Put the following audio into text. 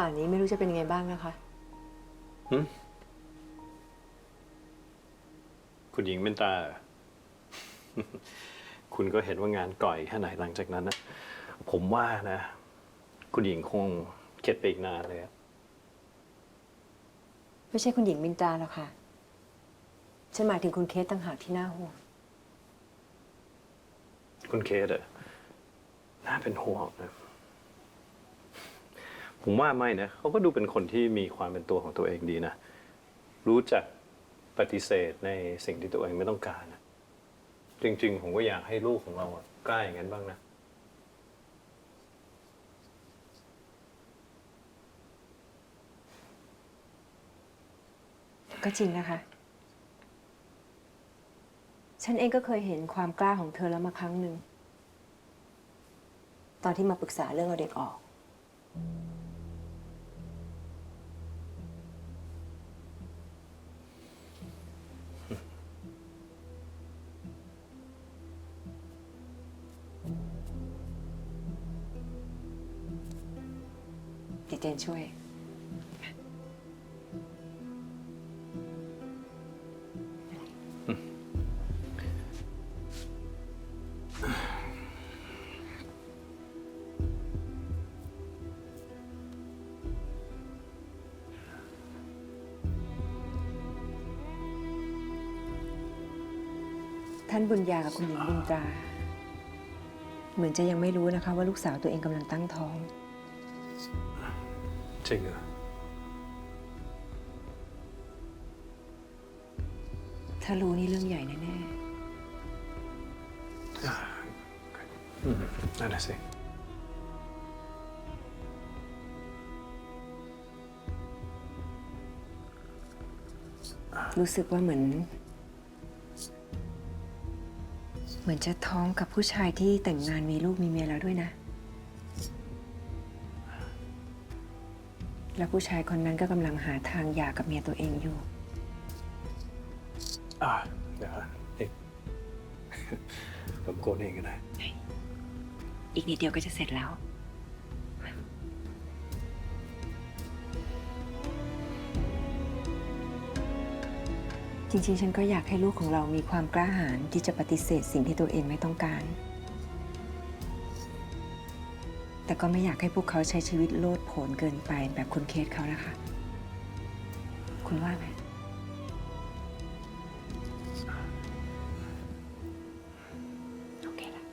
ป่านนี้ไม่รู้จะเป็นยังไงบ้างนะคะหึคุณหญิงเป็นตา คุณก็เห็นว่างานก่อยแค่ไหนหลังจากนั้นนะ ผมว่านะ คุณหญิงคงเข็ดไปอีกนานเลยอะไม่ใช่คุณหญิงมินตราหรอกค่ะ ฉันหมายถึงคุณเคสต่างหากที่น่าห่วง คุณเคสอะน่าเป็นห่วงนะ ผมว่าไม่นะเขาก็ดูเป็นคนที่มีความเป็นตัวของตัวเองดีนะ รู้จักปฏิเสธในสิ่งที่ตัวเองไม่ต้องการนะจริง ๆ ผมก็อยากให้ลูกของเราอะกล้าอย่างนั้นบ้างนะ ก็จริงนะคะ ฉันเองก็เคยเห็นความกล้าของเธอแล้วมาครั้งหนึ่ง ตอนที่มาปรึกษาเรื่องเอาเด็กออก เดี๋ยวเจนช่วย ท่านบุญญากับคุณหญิงบุญตรา เหมือนจะยังไม่รู้นะคะว่าลูกสาวตัวเองกำลังตั้งท้อง จริงเหรอถ้ารู้นี่เรื่องใหญ่แน่อืมนั่นแหละสิๆรู้สึกว่าเหมือน เหมือนจะท้องกับผู้ชายที่แต่งงานมีลูกมีเมียแล้วด้วยนะ แล้วผู้ชายคนนั้นก็กำลังหาทางหย่ากับเมียตัวเองอยู่ อ่าเดี๋ยวเองผมโกนเองก็ได้ อีกนิดเดียวก็จะเสร็จแล้ว จริงๆ ฉันก็อยากให้ลูกของเรามีความกล้าหาญที่จะปฏิเสธสิ่งที่ตัวเองไม่ต้องการ แต่ก็ไม่อยากให้พวกเขาใช้ชีวิตโลดโผนเกินไปแบบคุณเคสเขานะคะ คุณว่าไง โอเคละ